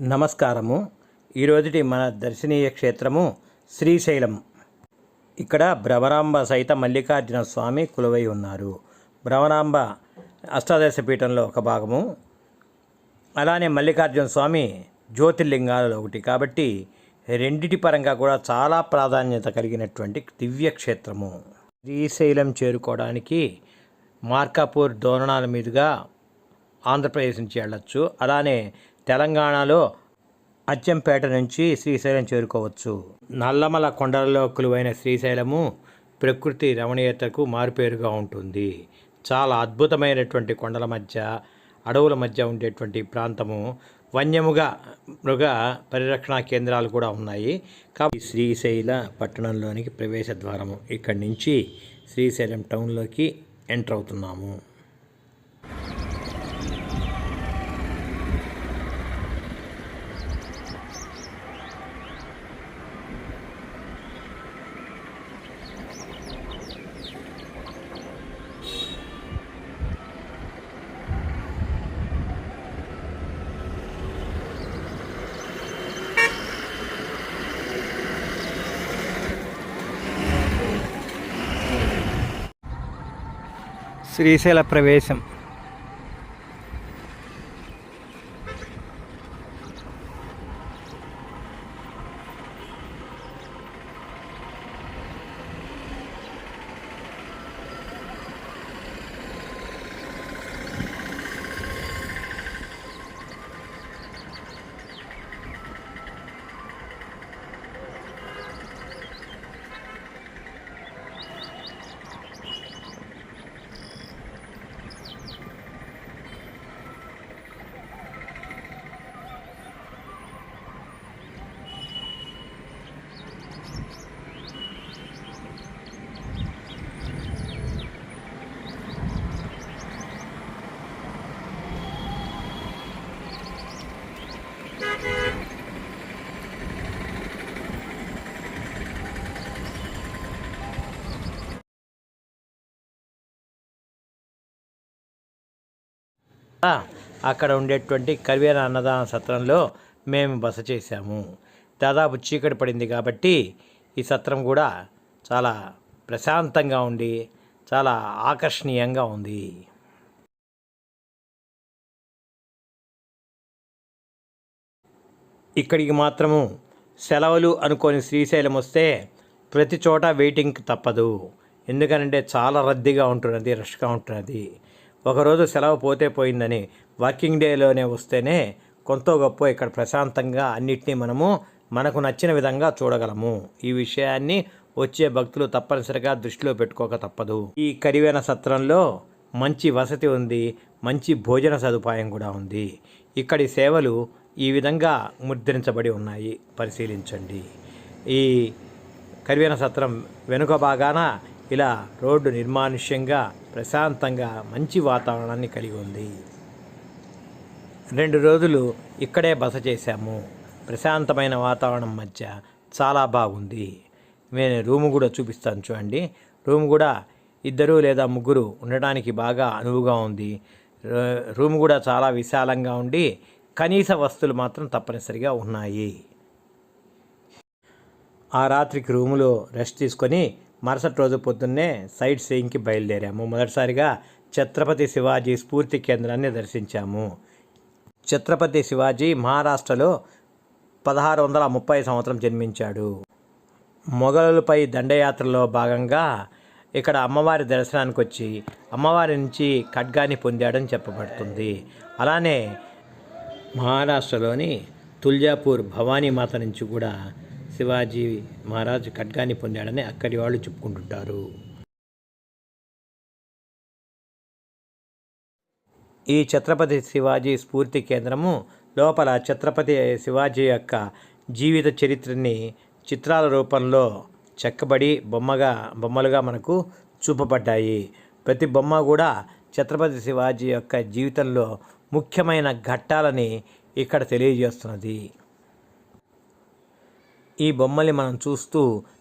నమస్కారము. ఈరోజుటి మన దర్శనీయ క్షేత్రము శ్రీశైలం. ఇక్కడ భ్రమరాంబ సహిత మల్లికార్జున స్వామి కొలువై ఉన్నారు. భ్రమరాంబ అష్టాదశ పీఠంలో ఒక భాగము. అలానే మల్లికార్జున స్వామి జ్యోతిర్లింగాలలో ఒకటి. కాబట్టి రెండిటి పరంగా కూడా చాలా ప్రాధాన్యత కలిగినటువంటి దివ్య క్షేత్రము. శ్రీశైలం చేరుకోవడానికి మార్కాపూర్ దోరణాల మీదుగా ఆంధ్రప్రదేశ్ నుంచి వెళ్ళొచ్చు. అలానే తెలంగాణలో అచ్చంపేట నుంచి శ్రీశైలం చేరుకోవచ్చు. నల్లమల కొండలలో కొలువైన శ్రీశైలము ప్రకృతి రమణీయతకు మారుపేరుగా ఉంటుంది. చాలా అద్భుతమైనటువంటి కొండల మధ్య అడవుల మధ్య ఉండేటువంటి ప్రాంతము వన్యముగా మృగ పరిరక్షణ కేంద్రాలు కూడా ఉన్నాయి. కాబట్టి శ్రీశైల పట్టణంలోనికి ప్రవేశ ద్వారము ఇక్కడి నుంచి శ్రీశైలం టౌన్లోకి ఎంటర్ అవుతున్నాము. శ్రీశైల ప్రవేశం. అక్కడ ఉండేటువంటి కరివేర అన్నదాన సత్రంలో మేము బస చేశాము. దాదాపు చీకటి పడింది కాబట్టి ఈ సత్రం కూడా చాలా ప్రశాంతంగా ఉండి చాలా ఆకర్షణీయంగా ఉంది. ఇక్కడికి మాత్రము సెలవులు అనుకొని శ్రీశైలం వస్తే ప్రతి చోట వెయిటింగ్ తప్పదు. ఎందుకనంటే చాలా రద్దీగా ఉంటున్నది రష్గా ఉంటున్నది. ఒకరోజు సెలవు పోతే పోయిందని వర్కింగ్ డేలోనే వస్తేనే కొంత గొప్ప ఇక్కడ ప్రశాంతంగా అన్నిటినీ మనము మనకు నచ్చిన విధంగా చూడగలము. ఈ విషయాన్ని వచ్చే భక్తులు తప్పనిసరిగా దృష్టిలో పెట్టుకోక తప్పదు. ఈ కరివేన సత్రంలో మంచి వసతి ఉంది మంచి భోజన సదుపాయం కూడా ఉంది. ఇక్కడి సేవలు ఈ విధంగా ముద్రించబడి ఉన్నాయి. పరిశీలించండి. ఈ కరివేన సత్రం వెనుక భాగాన ఇలా రోడ్డు నిర్మానుష్యంగా ప్రశాంతంగా మంచి వాతావరణాన్ని కలిగి ఉంది. రెండు రోజులు ఇక్కడే బస చేశాము. ప్రశాంతమైన వాతావరణం మధ్య చాలా బాగుంది. నేను రూము కూడా చూపిస్తాను చూడండి. రూమ్ కూడా ఇద్దరు లేదా ముగ్గురు ఉండడానికి బాగా అనువుగా ఉంది. రూమ్ కూడా చాలా విశాలంగా ఉండి కనీస వస్తువులు మాత్రం తప్పనిసరిగా ఉన్నాయి. ఆ రాత్రికి రూములో రెస్ట్ తీసుకొని మరుసటి రోజు పొద్దున్నే సైట్ సీయింగ్కి బయలుదేరాము. మొదటిసారిగా ఛత్రపతి శివాజీ స్ఫూర్తి కేంద్రాన్ని దర్శించాము. ఛత్రపతి శివాజీ మహారాష్ట్రలో పదహారు వందల ముప్పై సంవత్సరం జన్మించాడు. మొఘలులపై దండయాత్రలో భాగంగా ఇక్కడ అమ్మవారి దర్శనానికి వచ్చి అమ్మవారి నుంచి ఖడ్గాని పొందాడని చెప్పబడుతుంది. అలానే మహారాష్ట్రలోని తుల్జాపూర్ భవానీ మాత నుంచి కూడా శివాజీ మహారాజ్ ఖడ్గాని పొందాడని అక్కడి వాళ్ళు చెప్పుకుంటుంటారు. ఈ ఛత్రపతి శివాజీ స్ఫూర్తి కేంద్రము లోపల ఛత్రపతి శివాజీ యొక్క జీవిత చరిత్రని చిత్రాల రూపంలో చెక్కబడి బొమ్మగా బొమ్మలుగా మనకు చూపబడ్డాయి. ప్రతి బొమ్మ కూడా ఛత్రపతి శివాజీ యొక్క జీవితంలో ముఖ్యమైన ఘట్టాలని ఇక్కడ తెలియజేస్తున్నది. ఈ బొమ్మల్ని మనం చూస్తూ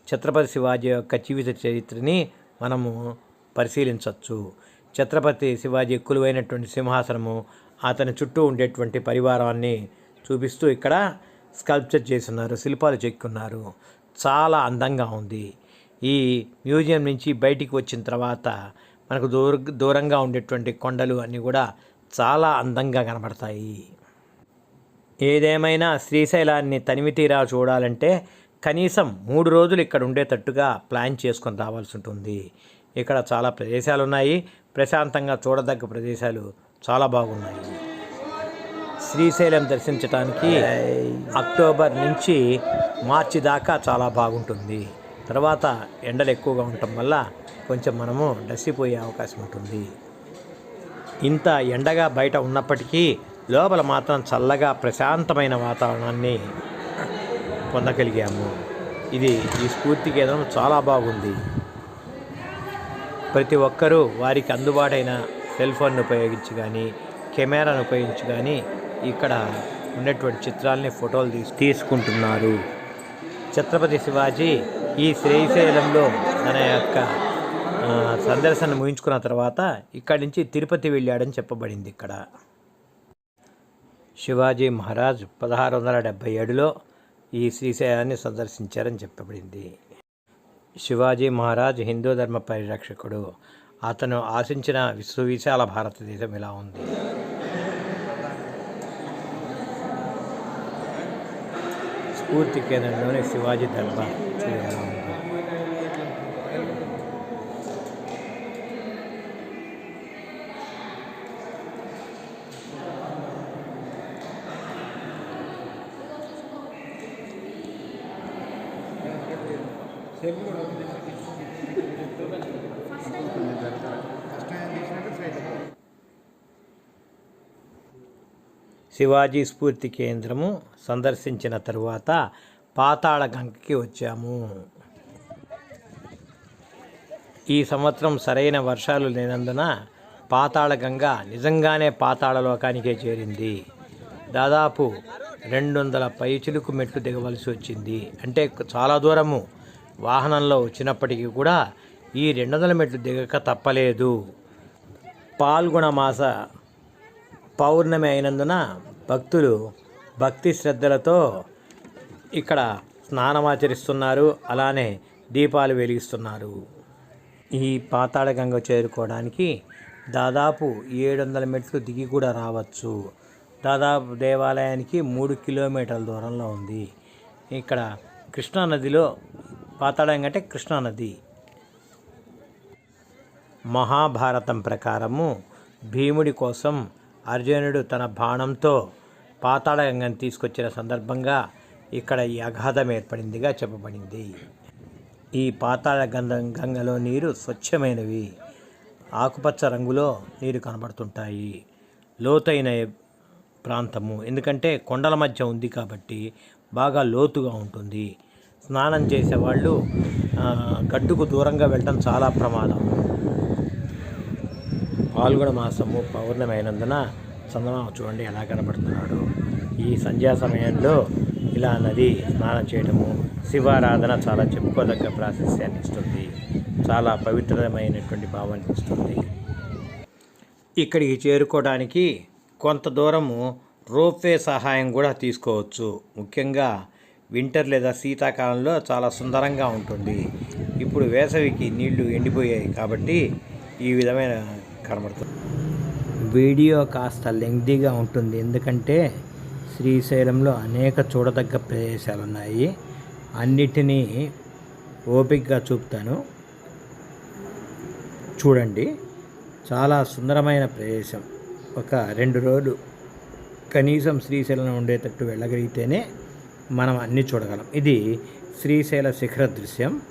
ఛత్రపతి శివాజీ యొక్క జీవిత చరిత్రని మనము పరిశీలించవచ్చు ఛత్రపతి శివాజీ కొలువైనటువంటి సింహాసనము అతని చుట్టూ ఉండేటువంటి పరివారాన్ని చూపిస్తూ ఇక్కడ స్కల్ప్చర్ చేస్తున్నారు శిల్పాలు చెక్కున్నారు. చాలా అందంగా ఉంది. ఈ మ్యూజియం నుంచి బయటికి వచ్చిన తర్వాత మనకు దూర దూరంగా ఉండేటువంటి కొండలు అన్నీ కూడా చాలా అందంగా కనబడతాయి. ఏదేమైనా శ్రీశైలాన్ని తనివి తీరా చూడాలంటే కనీసం మూడు రోజులు ఇక్కడ ఉండేటట్టుగా ప్లాన్ చేసుకొని రావాల్సి ఉంటుంది. ఇక్కడ చాలా ప్రదేశాలు ఉన్నాయి ప్రశాంతంగా చూడదగ్గ ప్రదేశాలు చాలా బాగున్నాయి. శ్రీశైలం దర్శించడానికి అక్టోబర్ నుంచి మార్చి దాకా చాలా బాగుంటుంది. తర్వాత ఎండలు ఎక్కువగా ఉండటం వల్ల కొంచెం మనము డసిపోయే అవకాశం ఉంటుంది. ఇంత ఎండగా బయట ఉన్నప్పటికీ లోపల మాత్రం చల్లగా ప్రశాంతమైన వాతావరణాన్ని పొందగలిగాము. ఇది ఈ స్ఫూర్తి కేంద్రం చాలా బాగుంది. ప్రతి ఒక్కరూ వారికి అందుబాటైన సెల్ ఫోన్ను ఉపయోగించి కానీ కెమెరాను ఉపయోగించి కానీ ఇక్కడ ఉన్నటువంటి చిత్రాలని ఫోటోలు తీసు తీసుకుంటున్నారు. ఛత్రపతి శివాజీ ఈ శ్రీశైలంలో తన యొక్క సందర్శన ముగించుకున్న తర్వాత ఇక్కడి నుంచి తిరుపతి వెళ్ళాడని చెప్పబడింది ఇక్కడ. శివాజీ మహారాజ్ పదహారు వందల డెబ్భై ఏడులో ఈ శ్రీశైలాన్ని సందర్శించారని చెప్పబడింది. శివాజీ మహారాజ్ హిందూ ధర్మ పరిరక్షకుడు. అతను ఆశించిన విశ్వవిశాల భారతదేశం ఇలా ఉంది. స్ఫూర్తి కేంద్రంలోని శివాజీ దర్బార్ చూడు శివాజీ స్ఫూర్తి కేంద్రము సందర్శించిన తరువాత పాతాళ గంగకి వచ్చాము. ఈ సంవత్సరం సరైన వర్షాలు లేనందున పాతాళ గంగ నిజంగానే పాతాళ లోకానికే చేరింది. దాదాపు రెండు వందల పైచిలుకు మెట్లు దిగవలసి వచ్చింది. అంటే చాలా దూరము వాహనంలో వచ్చినప్పటికీ కూడా ఈ రెండు వందల మెట్లు దిగక తప్పలేదు. పాల్గొన మాస పౌర్ణమి అయినందున భక్తులు భక్తి శ్రద్ధలతో ఇక్కడ స్నానమాచరిస్తున్నారు. అలానే దీపాలు వెలిగిస్తున్నారు. ఈ పాతాళగంగ చేరుకోవడానికి దాదాపు ఏడు వందల మెట్లు దిగి కూడా రావచ్చు. దాదాపు దేవాలయానికి మూడు కిలోమీటర్ల దూరంలో ఉంది. ఇక్కడ కృష్ణానదిలో పాతాళగంగ అంటే కృష్ణానది. మహాభారతం ప్రకారము భీముడి కోసం అర్జునుడు తన బాణంతో పాతాళగంగాన్ని తీసుకొచ్చిన సందర్భంగా ఇక్కడ ఈ అగాధం ఏర్పడిందిగా చెప్పబడింది. ఈ పాతాళ గంధం గంగలో నీరు స్వచ్ఛమైనవి. ఆకుపచ్చ రంగులో నీరు కనబడుతుంటాయి. లోతైన ప్రాంతము. ఎందుకంటే కొండల మధ్య ఉంది కాబట్టి బాగా లోతుగా ఉంటుంది. స్నానం చేసేవాళ్ళు గడ్డుకు దూరంగా వెళ్ళడం చాలా ప్రమాదం. పాల్గొన మాసము పౌర్ణమైనందున అయినందున చూడండి ఎలా కనబడుతున్నాడు ఈ సంధ్యా సమయంలో ఇలా నది స్నానం చేయడము శివారాధన చాలా చెప్పుకోదగ్గ ప్రాశస్యాన్ని ఇస్తుంది. చాలా పవిత్రమైనటువంటి భావాన్ని ఇస్తుంది. ఇక్కడికి చేరుకోవడానికి కొంత దూరము రోప్వే సహాయం కూడా తీసుకోవచ్చు. ముఖ్యంగా వింటర్ లేదా శీతాకాలంలో చాలా సుందరంగా ఉంటుంది. ఇప్పుడు వేసవికి నీళ్ళు ఎండిపోయాయి కాబట్టి ఈ విధమైన కనబడుతుంది వీడియో కాస్త లెంగ్దీగా ఉంటుంది. ఎందుకంటే శ్రీశైలంలో అనేక చూడదగ్గ ప్రదేశాలు ఉన్నాయి అన్నిటినీ ఓపికగా చూపుతాను. చూడండి. చాలా సుందరమైన ప్రదేశం. ఒక రెండు రోజులు కనీసం శ్రీశైలం ఉండేటట్టు వెళ్ళగలిగితేనే మనం అన్నీ చూడగలం. ఇది శ్రీశైల శిఖర దృశ్యం.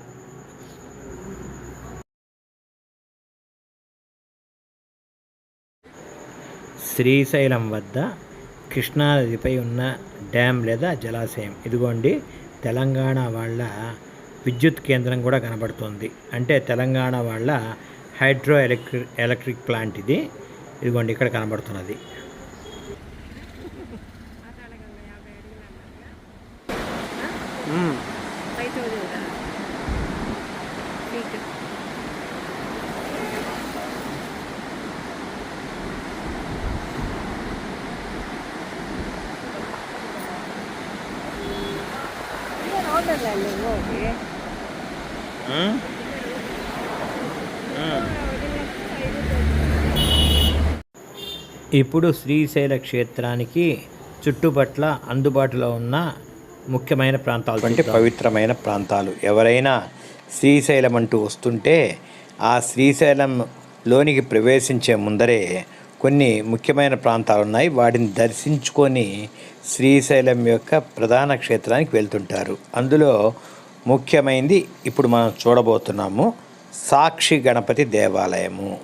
శ్రీశైలం వద్ద కృష్ణానదిపై ఉన్న డ్యామ్ లేదా జలాశయం. ఇదిగోండి తెలంగాణ వాళ్ళ విద్యుత్ కేంద్రం కూడా కనబడుతుంది. అంటే తెలంగాణ వాళ్ళ హైడ్రో ఎలక్ట్రిక్ ఎలక్ట్రిక్ ప్లాంట్ ఇది. ఇదిగోండి ఇక్కడ కనబడుతున్నది. ఇప్పుడు శ్రీశైల క్షేత్రానికి చుట్టుపట్ల అందుబాటులో ఉన్న ముఖ్యమైన ప్రాంతాలు అంటే పవిత్రమైన ప్రాంతాలు. ఎవరైనా శ్రీశైలం అంటూ వస్తుంటే ఆ శ్రీశైలం లోనికి ప్రవేశించే ముందరే కొన్ని ముఖ్యమైన ప్రాంతాలు ఉన్నాయి. వాటిని దర్శించుకొని శ్రీశైలం యొక్క ప్రధాన క్షేత్రానికి వెళ్తుంటారు. అందులో ముఖ్యమైనది ఇప్పుడు మనం చూడబోతున్నాము సాక్షి గణపతి దేవాలయము.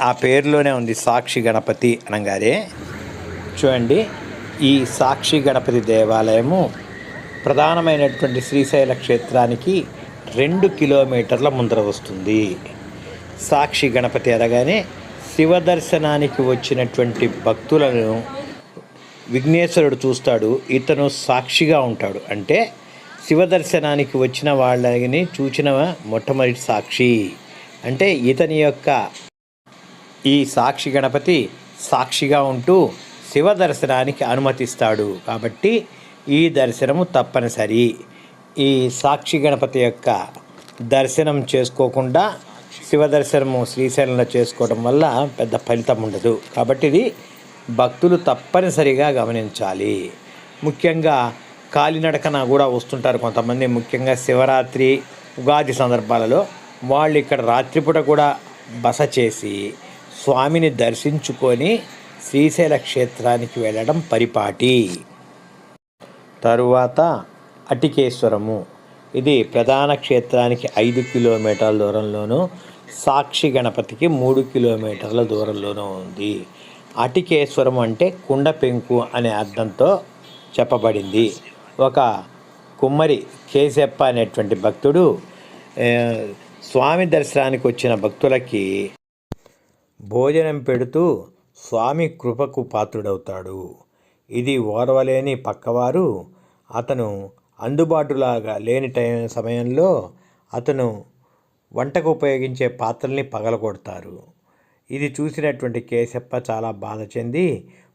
ఆ పేరులోనే ఉంది సాక్షి గణపతి అనగానే చూడండి ఈ సాక్షి గణపతి దేవాలయము ప్రధానమైనటువంటి శ్రీశైల క్షేత్రానికి రెండు కిలోమీటర్ల ముందర వస్తుంది. సాక్షి గణపతి అనగానే శివ దర్శనానికి వచ్చినటువంటి భక్తులను విఘ్నేశ్వరుడు చూస్తాడు ఇతను సాక్షిగా ఉంటాడు. అంటే శివ దర్శనానికి వచ్చిన వాళ్ళని చూచిన మొట్టమొదటి సాక్షి అంటే ఇతని యొక్క ఈ సాక్షి గణపతి సాక్షిగా ఉంటూ శివ దర్శనానికి అనుమతిస్తాడు. కాబట్టి ఈ దర్శనము తప్పనిసరి. ఈ సాక్షి గణపతి యొక్క దర్శనం చేసుకోకుండా శివ దర్శనము శ్రీశైలంలో చేసుకోవడం వల్ల పెద్ద ఫలితం ఉండదు. కాబట్టి ఇది భక్తులు తప్పనిసరిగా గమనించాలి. ముఖ్యంగా కాలినడకన కూడా వస్తుంటారు కొంతమంది ముఖ్యంగా శివరాత్రి ఉగాది సందర్భాలలో. వాళ్ళు ఇక్కడ రాత్రిపూట కూడా బస చేసి స్వామిని దర్శించుకొని శ్రీశైల క్షేత్రానికి వెళ్ళడం పరిపాటి. తరువాత అటికేశ్వరము. ఇది ప్రధాన క్షేత్రానికి ఐదు కిలోమీటర్ల దూరంలోనూ సాక్షి గణపతికి మూడు కిలోమీటర్ల దూరంలోనూ ఉంది. అటికేశ్వరం అంటే కుండ పెంకు అనే అర్థంతో చెప్పబడింది. ఒక కుమ్మరి కేశప్ప అనేటువంటి భక్తుడు స్వామి దర్శనానికి వచ్చిన భక్తులకి భోజనం పెడుతూ స్వామి కృపకు పాత్రుడవుతాడు. ఇది ఓర్వలేని పక్కవారు. అతను అందుబాటులాగా లేని టైం సమయంలో అతను వంటకు ఉపయోగించే పాత్రల్ని పగలగొడతారు. ఇది చూసినటువంటి కేశప్ప చాలా బాధ చెంది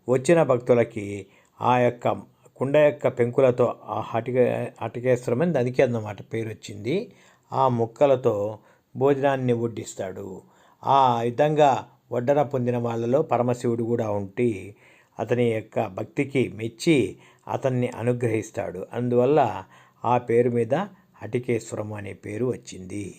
వచ్చిన భక్తులకి ఆ యొక్క కుండ యొక్క పెంకులతో ఆ హటిక హటికేశ్వరం అని దానికి అన్నమాట పేరు వచ్చింది. ఆ ముక్కలతో భోజనాన్ని వడ్డిస్తాడు. ఆ విధంగా వడ్డన పొందిన వాళ్ళలో పరమశివుడు కూడా ఉండి అతని యొక్క భక్తికి మెచ్చి అతన్ని అనుగ్రహిస్తాడు. అందువల్ల ఆ పేరు మీద హటికేశ్వరం అనే పేరు వచ్చింది.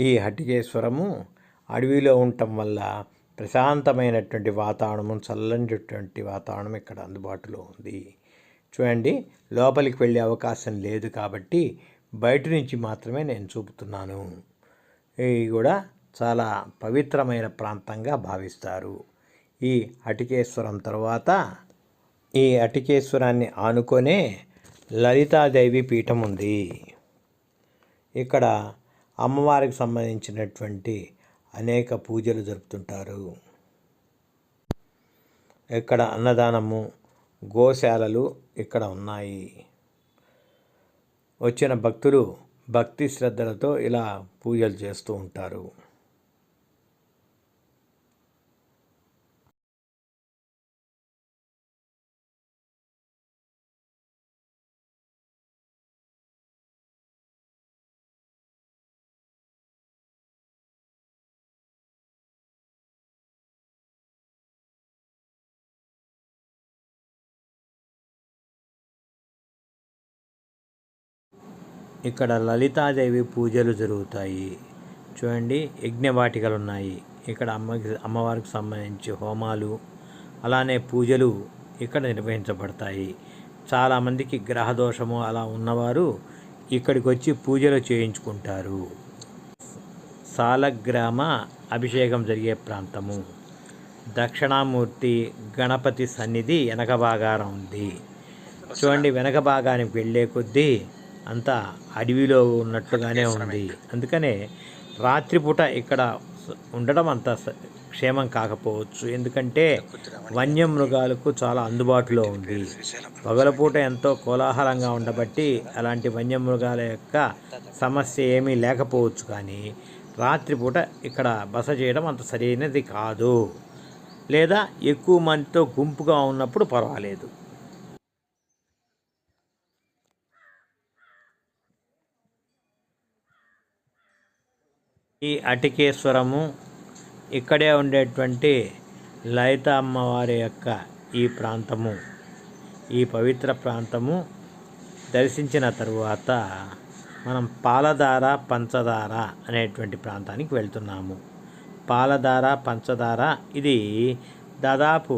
ఈ హటికేశ్వరము అడవిలో ఉండటం వల్ల ప్రశాంతమైనటువంటి వాతావరణం చల్లనిటువంటి వాతావరణం ఇక్కడ అందుబాటులో ఉంది. చూడండి లోపలికి వెళ్ళే అవకాశం లేదు కాబట్టి బయట నుంచి మాత్రమే నేను చూపుతున్నాను. ఇది కూడా చాలా పవిత్రమైన ప్రాంతంగా భావిస్తారు. ఈ అటికేశ్వరం తర్వాత ఈ అటికేశ్వరాన్ని ఆనుకొనే లలితాదేవి పీఠం ఉంది. ఇక్కడ అమ్మవారికి సంబంధించినటువంటి అనేక పూజలు జరుపుతుంటారు. ఇక్కడ అన్నదానము గోశాలలు ఇక్కడ ఉన్నాయి. వచ్చిన భక్తులు భక్తి శ్రద్ధలతో ఇలా పూజలు చేస్తూ ఉంటారు. ఇక్కడ లలితాదేవి పూజలు జరుగుతాయి. చూడండి యజ్ఞవాటికలు ఉన్నాయి ఇక్కడ అమ్మకి అమ్మవారికి సంబంధించి హోమాలు అలానే పూజలు ఇక్కడ నిర్వహించబడతాయి. చాలామందికి గ్రహదోషము అలా ఉన్నవారు ఇక్కడికి వచ్చి పూజలు చేయించుకుంటారు. సాలగ్రామ అభిషేకం జరిగే ప్రాంతము. దక్షిణామూర్తి గణపతి సన్నిధి వెనక భాగాన ఉంది. చూడండి వెనక భాగానికి వెళ్ళే కొద్దీ అంతా అడవిలో ఉన్నట్లుగానే ఉంది. అందుకనే రాత్రిపూట ఇక్కడ ఉండడం అంత క్షేమం కాకపోవచ్చు. ఎందుకంటే వన్యమృగాలకు చాలా అందుబాటులో ఉంది. పగలపూట ఎంతో కోలాహలంగా ఉండబట్టి అలాంటి వన్యమృగాల యొక్క సమస్య ఏమీ లేకపోవచ్చు కానీ రాత్రిపూట ఇక్కడ బస చేయడం అంత సరైనది కాదు. లేదా ఎక్కువ మందితో గుంపుగా ఉన్నప్పుడు పర్వాలేదు. ఈ అటికేశ్వరము ఇక్కడే ఉండేటువంటి లలిత అమ్మవారి యొక్క ఈ ప్రాంతము ఈ పవిత్ర ప్రాంతము దర్శించిన తరువాత మనం పాలధార పంచదార అనేటువంటి ప్రాంతానికి వెళ్తున్నాము. పాలధార పంచదార ఇది దాదాపు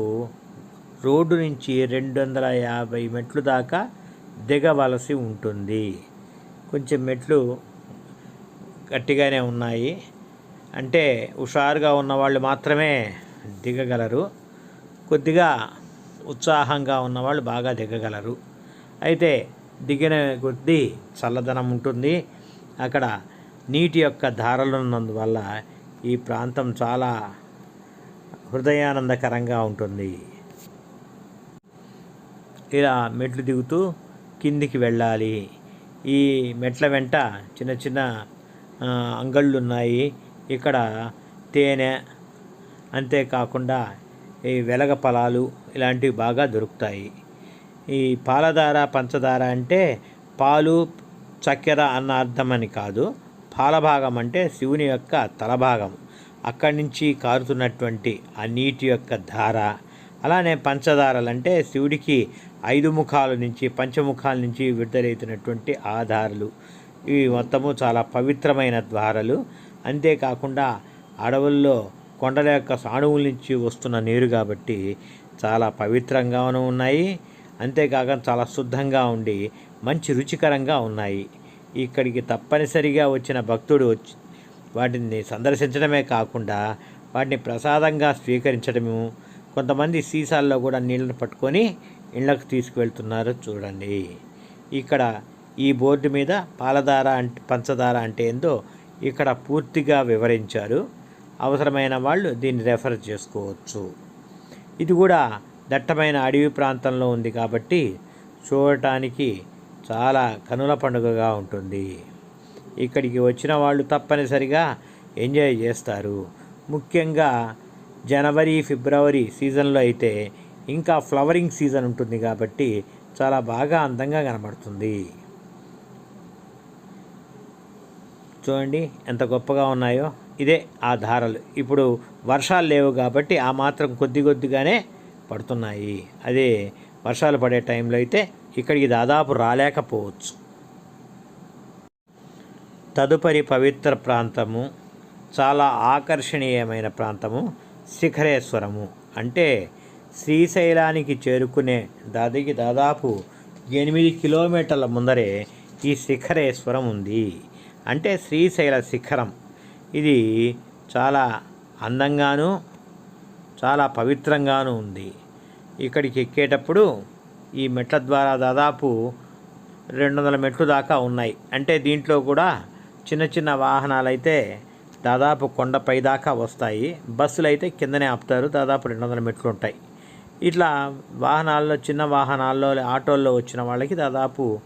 రోడ్డు నుంచి రెండు వందల యాభై మెట్లు దాకా దిగవలసి ఉంటుంది. కొంచెం మెట్లు గట్టిగానే ఉన్నాయి. అంటే హుషారుగా ఉన్న వాళ్ళు మాత్రమే దిగగలరు. కొద్దిగా ఉత్సాహంగా ఉన్నవాళ్ళు బాగా దిగగలరు. అయితే దిగిన కొద్దీ చల్లదనం ఉంటుంది. అక్కడ నీటి యొక్క ధారలు ఉన్నందువల్ల ఈ ప్రాంతం చాలా హృదయానందకరంగా ఉంటుంది. ఇలా మెట్లు దిగుతూ కిందికి వెళ్ళాలి. ఈ మెట్ల వెంట చిన్న చిన్న అంగళ్ళు ఉన్నాయి ఇక్కడ తేనె అంతేకాకుండా ఈ వెలగ ఫలాలు ఇలాంటివి బాగా దొరుకుతాయి. ఈ పాలధార పంచదార అంటే పాలు చక్కెర అన్న అర్థం అని కాదు. పాలభాగం అంటే శివుని యొక్క తలభాగం. అక్కడి నుంచి కారుతున్నటువంటి ఆ నీటి యొక్క ధార. అలానే పంచదారలు అంటే శివుడికి ఐదు ముఖాల నుంచి పంచముఖాల నుంచి విడుదలవుతున్నటువంటి ఆధారాలు ఇవి మొత్తము చాలా పవిత్రమైన ద్వారాలు. అంతేకాకుండా అడవుల్లో కొండల యొక్క సాణువుల నుంచి వస్తున్న నీరు కాబట్టి చాలా పవిత్రంగాను ఉన్నాయి. అంతేకాక చాలా శుద్ధంగా ఉండి మంచి రుచికరంగా ఉన్నాయి. ఇక్కడికి తప్పనిసరిగా వచ్చిన భక్తుడు వచ్చి వాటిని సందర్శించడమే కాకుండా వాటిని ప్రసాదంగా స్వీకరించడము. కొంతమంది సీసాల్లో కూడా నీళ్ళను పట్టుకొని ఇళ్ళకు తీసుకువెళ్తున్నారు. చూడండి. ఇక్కడ ఈ బోర్డు మీద పాలధార అంటే పంచదార అంటే ఏందో ఇక్కడ పూర్తిగా వివరించారు. అవసరమైన వాళ్ళు దీన్ని రెఫర్ చేసుకోవచ్చు. ఇది కూడా దట్టమైన అడవి ప్రాంతంలో ఉంది కాబట్టి చూడటానికి చాలా కనుల పండుగగా ఉంటుంది. ఇక్కడికి వచ్చిన వాళ్ళు తప్పనిసరిగా ఎంజాయ్ చేస్తారు. ముఖ్యంగా జనవరి ఫిబ్రవరి సీజన్లో అయితే ఇంకా ఫ్లవరింగ్ సీజన్ ఉంటుంది కాబట్టి చాలా బాగా అందంగా కనబడుతుంది. చూడండి ఎంత గొప్పగా ఉన్నాయో. ఇదే ఆ ధారలు. ఇప్పుడు వర్షాలు లేవు కాబట్టి ఆ మాత్రం కొద్ది కొద్దిగానే పడుతున్నాయి. అదే వర్షాలు పడే టైంలో అయితే ఇక్కడికి దాదాపు రాలేకపోవచ్చు. తదుపరి పవిత్ర ప్రాంతము చాలా ఆకర్షణీయమైన ప్రాంతము శిఖరేశ్వరము. అంటే శ్రీశైలానికి చేరుకునే దాదికి దాదాపు ఎనిమిది కిలోమీటర్ల ముందరే ఈ శిఖరేశ్వరం ఉంది. అంటే శ్రీశైల శిఖరం. ఇది చాలా అందంగాను చాలా పవిత్రంగాను ఉంది. ఇక్కడికి ఎక్కేటప్పుడు ఈ మెట్ల ద్వారా దాదాపు రెండు వందల మెట్లు దాకా ఉన్నాయి. అంటే దీంట్లో కూడా చిన్న చిన్న వాహనాలు అయితే దాదాపు కొండపై దాకా వస్తాయి. బస్సులు అయితే కిందనే ఆపుతారు. దాదాపు రెండు వందల మెట్లు ఉంటాయి ఇట్లా వాహనాల్లో చిన్న వాహనాల్లో ఆటోల్లో వచ్చిన వాళ్ళకి దాదాపు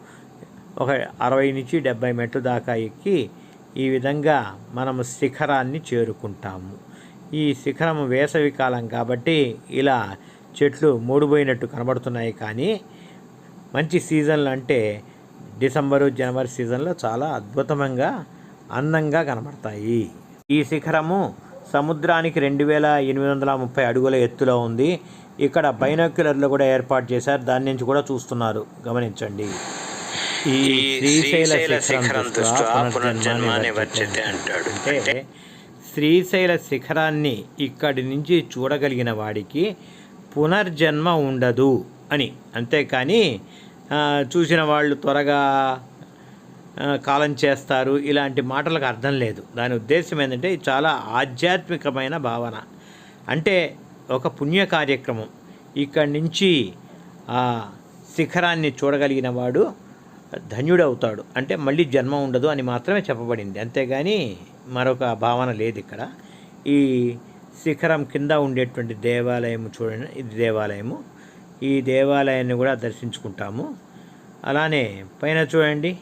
ఒక అరవై నుంచి డెబ్బై మెట్లు దాకా ఎక్కి ఈ విధంగా మనము శిఖరాన్ని చేరుకుంటాము. ఈ శిఖరం వేసవి కాలం కాబట్టి ఇలా చెట్లు మూడిపోయినట్టు కనబడుతున్నాయి కానీ మంచి సీజన్లు అంటే డిసెంబరు జనవరి సీజన్లో చాలా అద్భుతంగా అందంగా కనబడతాయి. ఈ శిఖరము సముద్రానికి రెండు వేల ఎనిమిది వందల ముప్పై అడుగుల ఎత్తులో ఉంది. ఇక్కడ బైనాక్యులర్లు కూడా ఏర్పాటు చేశారు. దాని నుంచి కూడా చూస్తున్నారు. గమనించండి. ఈ శ్రీశైల శిఖరం దృష్ట్యా పునర్జన్మాని వర్జతే అంటాడు. అంటే శ్రీశైల శిఖరాన్ని ఇక్కడి నుంచి చూడగలిగిన వాడికి పునర్జన్మ ఉండదు అని. అంతేకాని చూసిన వాళ్ళు త్వరగా కాలం చేస్తారు. ఇలాంటి మాటలకు అర్థం లేదు. దాని ఉద్దేశం ఏంటంటే చాలా ఆధ్యాత్మికమైన భావన. అంటే ఒక పుణ్య కార్యక్రమం. ఇక్కడి నుంచి ఆ శిఖరాన్ని చూడగలిగిన వాడు ధన్యుడవుతాడు. అంటే మళ్ళీ జన్మ ఉండదు అని మాత్రమే చెప్పబడింది. అంతేగాని మరొక భావన లేదు ఇక్కడ. ఈ శిఖరం కింద ఉండేటువంటి దేవాలయం చూడండి. ఇది దేవాలయము. ఈ దేవాలయాన్ని కూడా దర్శించుకుంటాము. అలానే పైన చూడండి.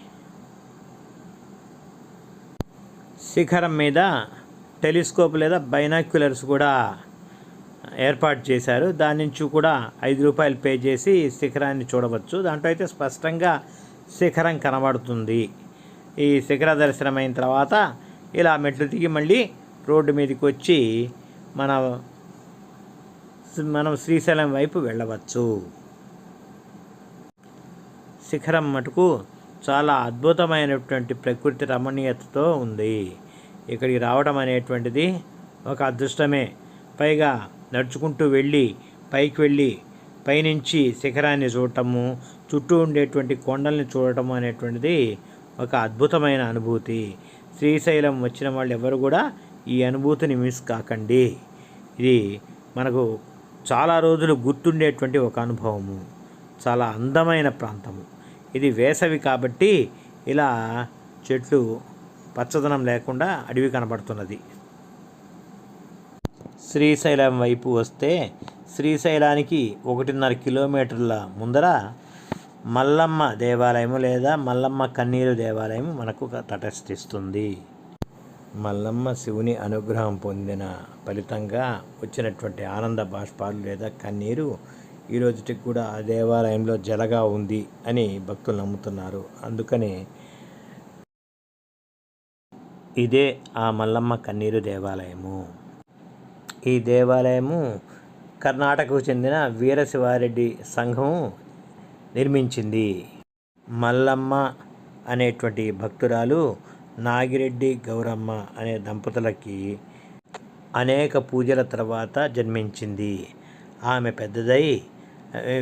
శిఖరం మీద టెలిస్కోప్ లేదా బైనాక్యులర్స్ కూడా ఏర్పాటు చేశారు. దాని నుంచి కూడా ఐదు రూపాయలు పే చేసి శిఖరాన్ని చూడవచ్చు. దాంట్లో అయితే స్పష్టంగా శిఖరం కనబడుతుంది. ఈ శిఖర దర్శనం అయిన తర్వాత ఇలా మెట్లు దిగి మళ్ళీ రోడ్డు మీదకి వచ్చి మన మనం శ్రీశైలం వైపు వెళ్ళవచ్చు. శిఖరం మటుకు చాలా అద్భుతమైనటువంటి ప్రకృతి రమణీయతతో ఉంది. ఇక్కడికి రావడం అనేటువంటిది ఒక అదృష్టమే. పైగా నడుచుకుంటూ వెళ్ళి పైకి వెళ్ళి పైనుంచి శిఖరాన్ని చూడటము చుట్టూ ఉండేటువంటి కొండల్ని చూడటం అనేటువంటిది ఒక అద్భుతమైన అనుభూతి. శ్రీశైలం వచ్చిన వాళ్ళు ఎవరు కూడా ఈ అనుభూతిని మిస్ కాకండి. ఇది మనకు చాలా రోజులు గుర్తుండేటువంటి ఒక అనుభవము. చాలా అందమైన ప్రాంతము. ఇది వేసవి కాబట్టి ఇలా చెట్లు పచ్చదనం లేకుండా అడవి కనబడుతున్నది. శ్రీశైలం వైపు వస్తే శ్రీశైలానికి ఒకటిన్నర కిలోమీటర్ల ముందర మల్లమ్మ దేవాలయము లేదా మల్లమ్మ కన్నీరు దేవాలయం మనకు తటస్థిస్తుంది మల్లమ్మ శివుని అనుగ్రహం పొందిన ఫలితంగా వచ్చినటువంటి ఆనంద బాష్పాలు లేదా కన్నీరు ఈ రోజుటికి కూడా ఆ దేవాలయంలో జలగా ఉంది అని భక్తులు నమ్ముతున్నారు. అందుకని ఇదే ఆ మల్లమ్మ కన్నీరు దేవాలయము. ఈ దేవాలయము కర్ణాటకకు చెందిన వీరశివారెడ్డి సంఘం నిర్మించింది. మల్లమ్మ అనేటువంటి భక్తురాలు నాగిరెడ్డి గౌరమ్మ అనే దంపతులకి అనేక పూజల తర్వాత జన్మించింది. ఆమె పెద్దదై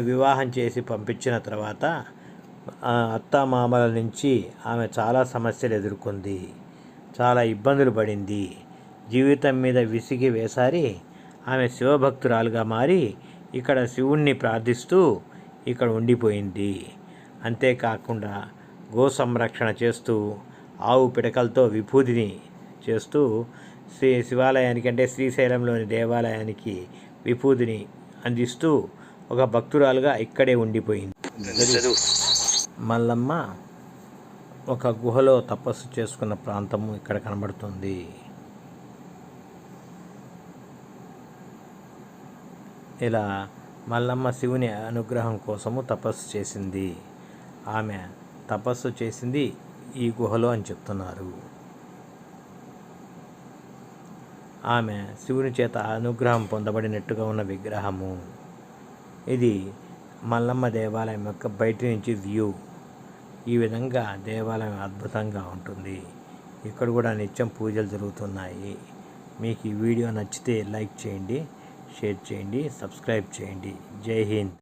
వివాహం చేసి పంపించిన తర్వాత అత్తమామల నుంచి ఆమె చాలా సమస్యలు ఎదుర్కొంది. చాలా ఇబ్బందులు పడింది. జీవితం మీద విసిగి వేసారి ఆమె శివభక్తురాలుగా మారి ఇక్కడ శివుణ్ణి ప్రార్థిస్తూ ఇక్కడ ఉండిపోయింది. అంతేకాకుండా గో సంరక్షణ చేస్తూ ఆవు పిడకలతో విభూతిని చేస్తూ శ్రీ శివాలయానికి అంటే శ్రీశైలంలోని దేవాలయానికి విభూతిని అందిస్తూ ఒక భక్తురాలుగా ఇక్కడే ఉండిపోయింది. మల్లమ్మ ఒక గుహలో తపస్సు చేసుకున్న ప్రాంతము ఇక్కడ కనబడుతుంది. ఇలా మల్లమ్మ శివుని అనుగ్రహం కోసము తపస్సు చేసింది. ఆమె తపస్సు చేసింది ఈ గుహలో అని చెప్తున్నారు. ఆమె శివుని చేత అనుగ్రహం పొందబడినట్టుగా ఉన్న విగ్రహము. ఇది మల్లమ్మ దేవాలయం యొక్క బయట నుంచి వ్యూ. ఈ విధంగా దేవాలయం అద్భుతంగా ఉంటుంది. ఇక్కడ కూడా నిత్యం పూజలు జరుగుతున్నాయి. మీకు ఈ వీడియో నచ్చితే లైక్ చేయండి. షేర్ చేయండి సబ్స్క్రైబ్ చేయండి. జై హింద్.